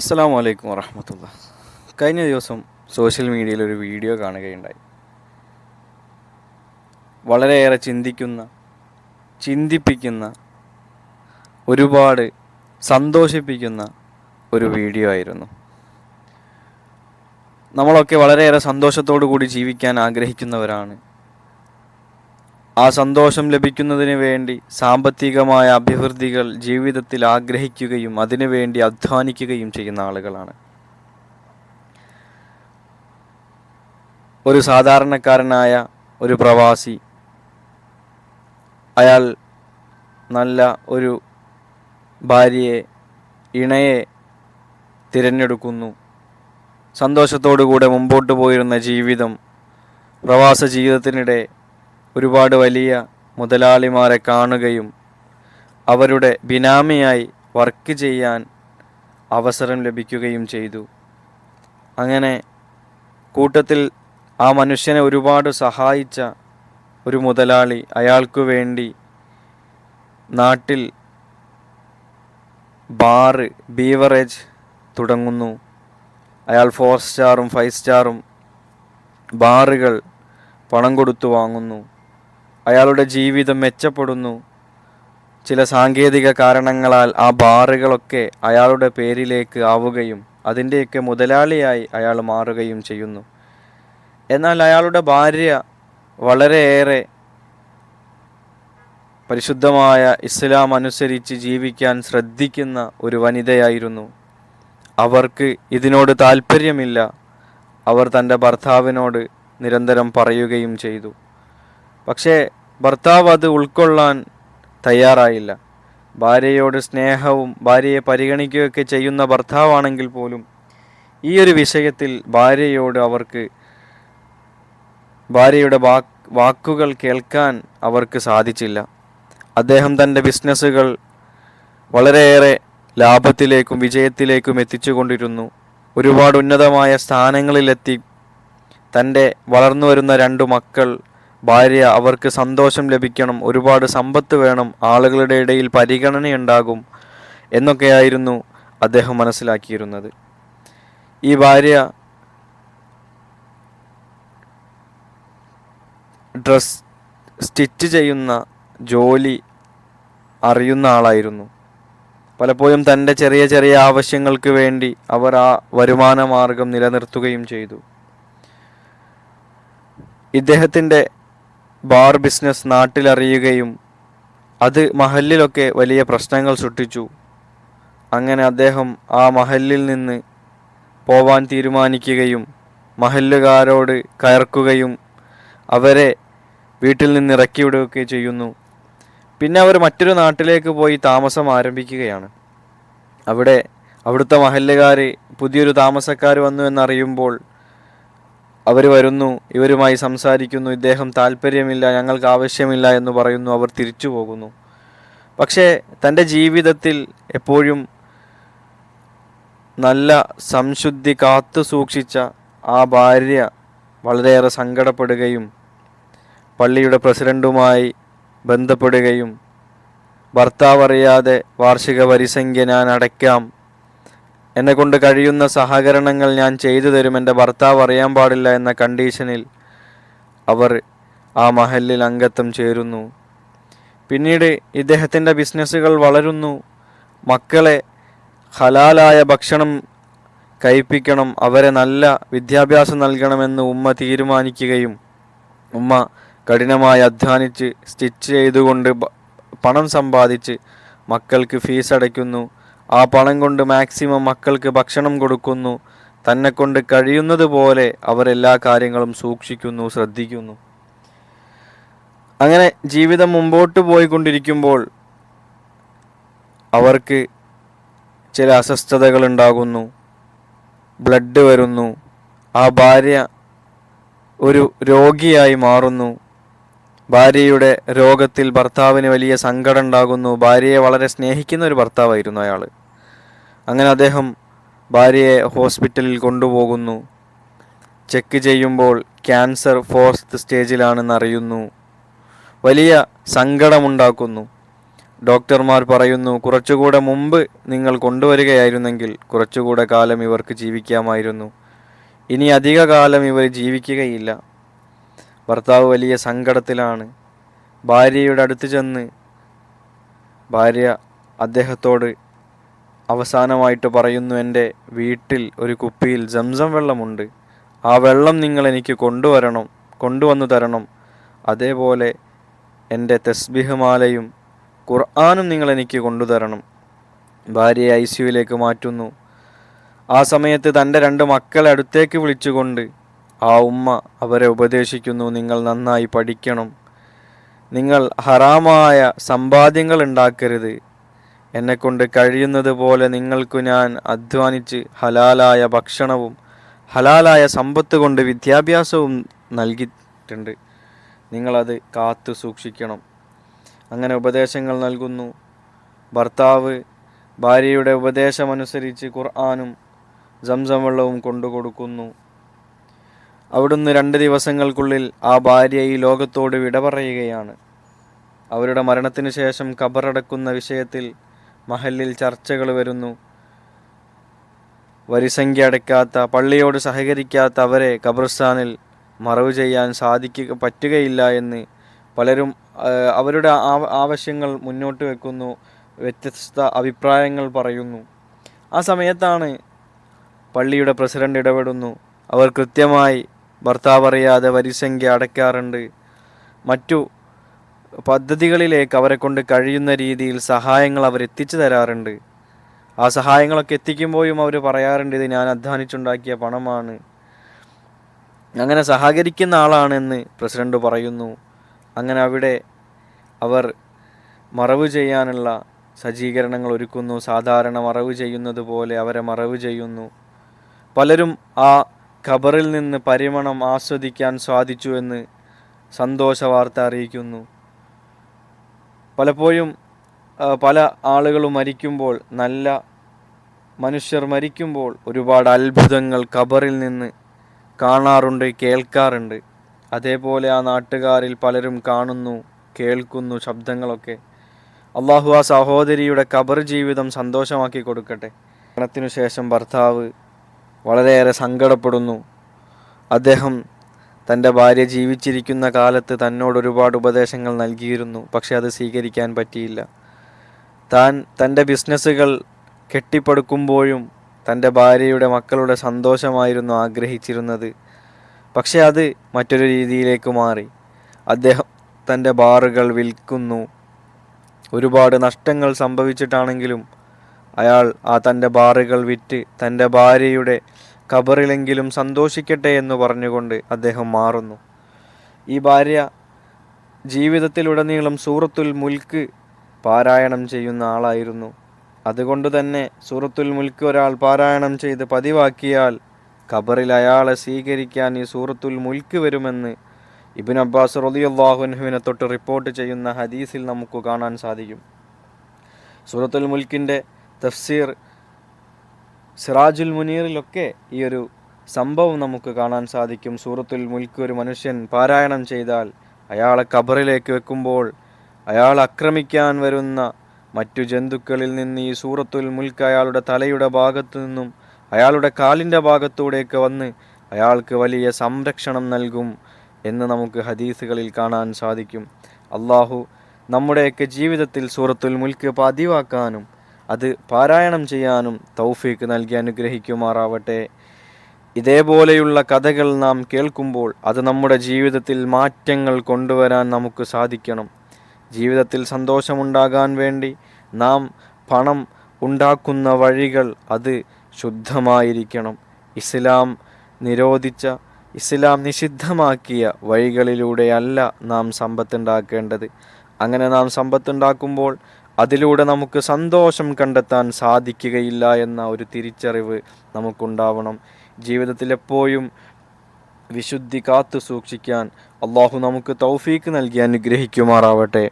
അസ്സാം വലൈക്കും വറഹമത്തുള്ള കഴിഞ്ഞ ദിവസം സോഷ്യൽ മീഡിയയിൽ ഒരു വീഡിയോ കാണുകയുണ്ടായി. വളരെയേറെ ചിന്തിക്കുന്ന ചിന്തിപ്പിക്കുന്ന ഒരുപാട് സന്തോഷിപ്പിക്കുന്ന ഒരു വീഡിയോ ആയിരുന്നു. നമ്മളൊക്കെ വളരെയേറെ സന്തോഷത്തോടു കൂടി ജീവിക്കാൻ ആഗ്രഹിക്കുന്നവരാണ് ആ സന്തോഷം ലഭിക്കുന്നതിന് വേണ്ടി സാമ്പത്തികമായ അഭിവൃദ്ധികൾ ജീവിതത്തിൽ ആഗ്രഹിക്കുകയും അതിനുവേണ്ടി അധ്വാനിക്കുകയും ചെയ്യുന്ന ആളുകളാണ്. ഒരു സാധാരണക്കാരനായ ഒരു പ്രവാസി അയാൾ നല്ല ഒരു ഭാര്യയെ ഇണയെ തിരഞ്ഞെടുക്കുന്നു. സന്തോഷത്തോടുകൂടെ മുമ്പോട്ട് പോയിരുന്ന ജീവിതം പ്രവാസ ജീവിതത്തിനിടെ ഒരുപാട് വലിയ മുതലാളിമാരെ കാണുകയും അവരുടെ ബിനാമിയായി വർക്ക് ചെയ്യാൻ അവസരം ലഭിക്കുകയും ചെയ്തു. അങ്ങനെ കൂട്ടത്തിൽ ആ മനുഷ്യനെ ഒരുപാട് സഹായിച്ച ഒരു മുതലാളി അയാൾക്കു വേണ്ടി നാട്ടിൽ ബാറ് ബീവറേജ് തുടങ്ങുന്നു. അയാൾ ഫോർ സ്റ്റാറും ഫൈവ് സ്റ്റാറും ബാറുകൾ പണം കൊടുത്തു വാങ്ങുന്നു. അയാളുടെ ജീവിതം മെച്ചപ്പെടുന്നു. ചില സാങ്കേതിക കാരണങ്ങളാൽ ആ ബാറുകളൊക്കെ അയാളുടെ പേരിലേക്ക് ആവുകയും അതിന്റെയൊക്കെ മുതലാളിയായി അയാൾ മാറുകയും ചെയ്യുന്നു. എന്നാൽ അയാളുടെ ഭാര്യ വളരെയേറെ പരിശുദ്ധമായ ഇസ്ലാം അനുസരിച്ച് ജീവിക്കാൻ ശ്രദ്ധിക്കുന്ന ഒരു വനിതയായിരുന്നു. അവർക്ക് ഇതിനോട് താല്പര്യമില്ല അവർ തന്റെ ഭർത്താവിനോട് നിരന്തരം പറയുകയും ചെയ്തു. പക്ഷേ ഭർത്താവ് അത് ഉൾക്കൊള്ളാൻ തയ്യാറായില്ല. ഭാര്യയോട് സ്നേഹവും ഭാര്യയെ പരിഗണിക്കുകയൊക്കെ ചെയ്യുന്ന ഭർത്താവാണെങ്കിൽ പോലും ഈ ഒരു വിഷയത്തിൽ ഭാര്യയോട് അവർക്ക് ഭാര്യയുടെ വാക്ക് വാക്കുകൾ കേൾക്കാൻ അവർക്ക് സാധിച്ചില്ല. അദ്ദേഹം തന്റെ ബിസിനസ്സുകൾ വളരെയേറെ ലാഭത്തിലേക്കും വിജയത്തിലേക്കും എത്തിച്ചുകൊണ്ടിരുന്നു. ഒരുപാട് ഉന്നതമായ സ്ഥാനങ്ങളിലെത്തി തന്റെ വളർന്നു വരുന്ന രണ്ടു മക്കൾ ഭാര്യ അവർക്ക് സന്തോഷം ലഭിക്കണം ഒരുപാട് സമ്പത്ത് വേണം ആളുകളുടെ ഇടയിൽ പരിഗണനയുണ്ടാകും എന്നൊക്കെയായിരുന്നു അദ്ദേഹം മനസ്സിലാക്കിയിരുന്നത്. ഈ ഭാര്യ ഡ്രസ് സ്റ്റിച്ച് ചെയ്യുന്ന ജോലി അറിയുന്ന ആളായിരുന്നു. പലപ്പോഴും തന്റെ ചെറിയ ചെറിയ ആവശ്യങ്ങൾക്ക് വേണ്ടി അവർ ആ വരുമാന മാർഗം നിലനിർത്തുകയും ചെയ്തു. ഇദ്ദേഹത്തിന്റെ ബാർ ബിസിനസ് നാട്ടിലറിയുകയും അത് മഹലിലൊക്കെ വലിയ പ്രശ്നങ്ങൾ സൃഷ്ടിച്ചു. അങ്ങനെ അദ്ദേഹം ആ മഹലിൽ നിന്ന് പോവാൻ തീരുമാനിക്കുകയും മഹല്ലുകാരോട് കയർക്കുകയും അവരെ വീട്ടിൽ നിന്ന് ഇറക്കിവിടുകയൊക്കെ ചെയ്യുന്നു. പിന്നെ അവർ മറ്റൊരു നാട്ടിലേക്ക് പോയി താമസം ആരംഭിക്കുകയാണ്. അവിടെ അവിടുത്തെ മഹല്ലുകാർ പുതിയൊരു താമസക്കാർ വന്നു എന്നറിയുമ്പോൾ അവർ വരുന്നു ഇവരുമായി സംസാരിക്കുന്നു ഇദ്ദേഹം താല്പര്യമില്ല ഞങ്ങൾക്ക് ആവശ്യമില്ല എന്ന് പറയുന്നു അവർ തിരിച്ചു പോകുന്നു. പക്ഷേ തന്റെ ജീവിതത്തിൽ എപ്പോഴും നല്ല സംശുദ്ധി കാത്തു സൂക്ഷിച്ച ആ ഭാര്യ വളരെയേറെ സങ്കടപ്പെടുകയും പള്ളിയുടെ പ്രസിഡന്റുമായി ബന്ധപ്പെടുകയും ഭർത്താവ് അറിയാതെ വാർഷിക വരിസംഖ്യ ഞാൻ അടയ്ക്കാം എന്നെ കൊണ്ട് കഴിയുന്ന സഹകരണങ്ങൾ ഞാൻ ചെയ്തു തരും. എന്റെ ഭർത്താവ് അറിയാൻ പാടില്ല എന്ന കണ്ടീഷനിൽ അവർ ആ മഹലിൽ അംഗത്വം ചേരുന്നു. പിന്നീട് ഇദ്ദേഹത്തിന്റെ ബിസിനസ്സുകൾ വളരുന്നു. മക്കളെ ഹലാലായ ഭക്ഷണം കഴിപ്പിക്കണം അവരെ നല്ല വിദ്യാഭ്യാസം നൽകണമെന്ന് ഉമ്മ തീരുമാനിക്കുകയും ഉമ്മ കഠിനമായി അധ്വാനിച്ച് സ്റ്റിച്ച് ചെയ്തുകൊണ്ട് പണം സമ്പാദിച്ച് മക്കൾക്ക് ഫീസ് അടയ്ക്കുന്നു. ആ പണം കൊണ്ട് മാക്സിമം മക്കൾക്ക് ഭക്ഷണം കൊടുക്കുന്നു. തന്നെ കൊണ്ട് കഴിയുന്നത് പോലെ അവരെല്ലാ കാര്യങ്ങളും സൂക്ഷിക്കുന്നു ശ്രദ്ധിക്കുന്നു. അങ്ങനെ ജീവിതം മുമ്പോട്ട് പോയിക്കൊണ്ടിരിക്കുമ്പോൾ അവർക്ക് ചില അസ്വസ്ഥതകൾ ഉണ്ടാകുന്നു. ബ്ലഡ് വരുന്നു. ആ ഭാര്യ ഒരു രോഗിയായി മാറുന്നു. ഭാര്യയുടെ രോഗത്തിൽ ഭർത്താവിന് വലിയ സങ്കടം ഉണ്ടാകുന്നു. ഭാര്യയെ വളരെ സ്നേഹിക്കുന്ന ഒരു ഭർത്താവായിരുന്നു അയാൾ അങ്ങനെ അദ്ദേഹം ഭാര്യയെ ഹോസ്പിറ്റലിൽ കൊണ്ടുപോകുന്നു. ചെക്ക് ചെയ്യുമ്പോൾ ക്യാൻസർ ഫോർത്ത് സ്റ്റേജിലാണെന്ന് അറിയുന്നു. വലിയ സങ്കടമുണ്ടാക്കുന്നു. ഡോക്ടർമാർ പറയുന്നു കുറച്ചുകൂടെ മുമ്പ് നിങ്ങൾ കൊണ്ടുവരികയായിരുന്നെങ്കിൽ കുറച്ചുകൂടെ കാലം ഇവർക്ക് ജീവിക്കാമായിരുന്നു. ഇനി അധിക കാലം ഇവർ ജീവിക്കുകയില്ല. ഭർത്താവ് വലിയ സങ്കടത്തിലാണ്. ഭാര്യയുടെ അടുത്ത് ചെന്ന് ഭാര്യ അദ്ദേഹത്തോട് അവസാനമായിട്ട് പറയുന്നു എന്റെ വീട്ടിൽ ഒരു കുപ്പിയിൽ ജംസം വെള്ളമുണ്ട്. ആ വെള്ളം നിങ്ങൾ എനിക്ക് കൊണ്ടുവരണം കൊണ്ടുവന്നു തരണം. അതേപോലെ എന്റെ തസ്ബിഹ് മാലയും ഖുർആാനും നിങ്ങൾ എനിക്ക് കൊണ്ടുതരണം. ഭാര്യയെ ഐ സിയുയിലേക്ക് മാറ്റുന്നു. ആ സമയത്ത് തന്റെ രണ്ട് മക്കളെ അടുത്തേക്ക് വിളിച്ചുകൊണ്ട് ആ ഉമ്മ അവരെ ഉപദേശിക്കുന്നു നിങ്ങൾ നന്നായി പഠിക്കണം. നിങ്ങൾ ഹറാമായ സമ്പാദ്യങ്ങൾ ഉണ്ടാക്കരുത്. എന്നെക്കൊണ്ട് കഴിയുന്നത് പോലെ നിങ്ങൾക്കു ഞാൻ അധ്വാനിച്ച് ഹലാലായ ഭക്ഷണവും ഹലാലായ സമ്പത്ത് കൊണ്ട് വിദ്യാഭ്യാസവും നൽകിയിട്ടുണ്ട്. നിങ്ങളത് കാത്തു സൂക്ഷിക്കണം. അങ്ങനെ ഉപദേശങ്ങൾ നൽകുന്നു. ഭർത്താവ് ഭാര്യയുടെ ഉപദേശമനുസരിച്ച് ഖുർആാനും സംസം വെള്ളവും കൊണ്ടുകൊടുക്കുന്നു. അവിടുന്ന് രണ്ട് ദിവസങ്ങൾക്കുള്ളിൽ ആ ഭാര്യ ഈ ലോകത്തോട് വിട പറയുകയാണ് അവരുടെ മരണത്തിന് ശേഷം കബറടക്കുന്ന വിഷയത്തിൽ മഹലിൽ ചർച്ചകൾ വരുന്നു. വരിസംഖ്യ അടയ്ക്കാത്ത പള്ളിയോട് സഹകരിക്കാത്ത അവരെ ഖബർസ്ഥാനിൽ മറവ് ചെയ്യാൻ സാധിക്കുക പറ്റുകയില്ല എന്ന് പലരും അവരുടെ ആവശ്യങ്ങൾ മുന്നോട്ട് വെക്കുന്നു വ്യത്യസ്ത അഭിപ്രായങ്ങൾ പറയുന്നു. ആ സമയത്താണ് പള്ളിയുടെ പ്രസിഡന്റ് ഇടപെടുന്നു. അവർ കൃത്യമായി ഭർത്താവ് അറിയാതെ വരിസംഖ്യ അടയ്ക്കാറുണ്ട്. മറ്റു പദ്ധതികളിലേക്ക് അവരെ കൊണ്ട് കഴിയുന്ന രീതിയിൽ സഹായങ്ങൾ അവർ എത്തിച്ചു തരാറുണ്ട്. ആ സഹായങ്ങളൊക്കെ എത്തിക്കുമ്പോഴും അവർ പറയാറുണ്ട് ഇത് ഞാൻ അധ്വാനിച്ചുണ്ടാക്കിയ പണമാണ്. അങ്ങനെ സഹകരിക്കുന്ന ആളാണെന്ന് പ്രസിഡന്റ് പറയുന്നു. അങ്ങനെ അവിടെ അവർ മറവ് ചെയ്യാനുള്ള സജ്ജീകരണങ്ങൾ ഒരുക്കുന്നു. സാധാരണ മറവ് ചെയ്യുന്നത് പോലെ അവരെ മറവ് ചെയ്യുന്നു. പലരും ആ ഖബറിൽ നിന്ന് പരിമണം ആസ്വദിക്കാൻ സാധിച്ചു എന്ന് സന്തോഷ വാർത്ത അറിയിക്കുന്നു. പലപ്പോഴും പല ആളുകളും മരിക്കുമ്പോൾ നല്ല മനുഷ്യർ മരിക്കുമ്പോൾ ഒരുപാട് അത്ഭുതങ്ങൾ ഖബറിൽ നിന്ന് കാണാറുണ്ട് കേൾക്കാറുണ്ട്. അതേപോലെ ആ നാട്ടുകാരിൽ പലരും കാണുന്നു കേൾക്കുന്നു ശബ്ദങ്ങളൊക്കെ. അള്ളാഹു ആ സഹോദരിയുടെ ഖബർ ജീവിതം സന്തോഷമാക്കി കൊടുക്കട്ടെ. മരണത്തിനു ശേഷം ഭർത്താവ് വളരെയേറെ സങ്കടപ്പെടുന്നു. അദ്ദേഹം തന്റെ ഭാര്യ ജീവിച്ചിരിക്കുന്ന കാലത്ത് തന്നോട് ഒരുപാട് ഉപദേശങ്ങൾ നൽകിയിരുന്നു പക്ഷെ അത് സ്വീകരിക്കാൻ പറ്റിയില്ല. താൻ തന്റെ ബിസിനസ്സുകൾ കെട്ടിപ്പടുക്കുമ്പോഴും തന്റെ ഭാര്യയുടെ മക്കളുടെ സന്തോഷമായിരുന്നു ആഗ്രഹിച്ചിരുന്നത്. പക്ഷെ അത് മറ്റൊരു രീതിയിലേക്ക് മാറി. അദ്ദേഹം തന്റെ ബാറുകൾ വിൽക്കുന്നു. ഒരുപാട് നഷ്ടങ്ങൾ സംഭവിച്ചിട്ടാണെങ്കിലും അയാൾ ആ തന്റെ ബാറുകൾ വിറ്റ് തന്റെ ഭാര്യയുടെ ഖബറിലെങ്കിലും സന്തോഷിക്കട്ടെ എന്ന് പറഞ്ഞുകൊണ്ട് അദ്ദേഹം മാറുന്നു. ഈ ഭാര്യ ജീവിതത്തിലുടനീളം സൂറത്തുൽ മുൽക്ക് പാരായണം ചെയ്യുന്ന ആളായിരുന്നു. അതുകൊണ്ട് തന്നെ സൂറത്തുൽ മുൽക്ക് ഒരാൾ പാരായണം ചെയ്ത് പതിവാക്കിയാൽ ഖബറിൽ അയാളെ സ്വീകരിക്കാൻ ഈ സൂറത്തുൽ മുൽക്ക് വരുമെന്ന് ഇബിൻ അബ്ബാസ് റളിയല്ലാഹുവിനെ തൊട്ട് റിപ്പോർട്ട് ചെയ്യുന്ന ഹദീസിൽ നമുക്ക് കാണാൻ സാധിക്കും. സൂറത്തുൽ മുൽക്കിന്റെ തഫ്സീർ സിറാജുൽ മുനീറിലൊക്കെ ഈ ഒരു സംഭവം നമുക്ക് കാണാൻ സാധിക്കും. സൂറത്തുൽ മുൽക്ക് ഒരു മനുഷ്യൻ പാരായണം ചെയ്താൽ അയാളെ കബറിലേക്ക് വെക്കുമ്പോൾ അയാൾ ആക്രമിക്കാൻ വരുന്ന മറ്റു ജന്തുക്കളിൽ നിന്ന് ഈ സൂറത്തുൽ മുൽക്ക് അയാളുടെ തലയുടെ ഭാഗത്തു നിന്നും അയാളുടെ കാലിന്റെ ഭാഗത്തൂടെയൊക്കെ വന്ന് അയാൾക്ക് വലിയ സംരക്ഷണം നൽകും എന്ന് നമുക്ക് ഹദീസുകളിൽ കാണാൻ സാധിക്കും. അള്ളാഹു നമ്മുടെയൊക്കെ ജീവിതത്തിൽ സൂറത്തുൽ മുൽക്ക് പതിവാക്കാനും അത് പാരായണം ചെയ്യാനും തൗഫീക്ക് നൽകി അനുഗ്രഹിക്കുമാറാവട്ടെ. ഇതേപോലെയുള്ള കഥകൾ നാം കേൾക്കുമ്പോൾ അത് നമ്മുടെ ജീവിതത്തിൽ മാറ്റങ്ങൾ കൊണ്ടുവരാൻ നമുക്ക് സാധിക്കണം. ജീവിതത്തിൽ സന്തോഷമുണ്ടാകാൻ വേണ്ടി നാം പണം ഉണ്ടാക്കുന്ന വഴികൾ അത് ശുദ്ധമായിരിക്കണം. ഇസ്ലാം നിരോധിച്ച ഇസ്ലാം നിഷിദ്ധമാക്കിയ വഴികളിലൂടെയല്ല നാം സമ്പത്തുണ്ടാക്കേണ്ടത്. അങ്ങനെ നാം സമ്പത്തുണ്ടാക്കുമ്പോൾ അതിലൂടെ നമുക്ക് സന്തോഷം കണ്ടെത്താൻ സാധിക്കുകയില്ല എന്ന ഒരു തിരിച്ചറിവ് നമുക്കുണ്ടാവണം. ജീവിതത്തിൽ എപ്പോഴും വിശുദ്ധി കാത്തു സൂക്ഷിക്കാൻ അള്ളാഹു നമുക്ക് തൗഫീക്ക് നൽകി അനുഗ്രഹിക്കുമാറാവട്ടെ.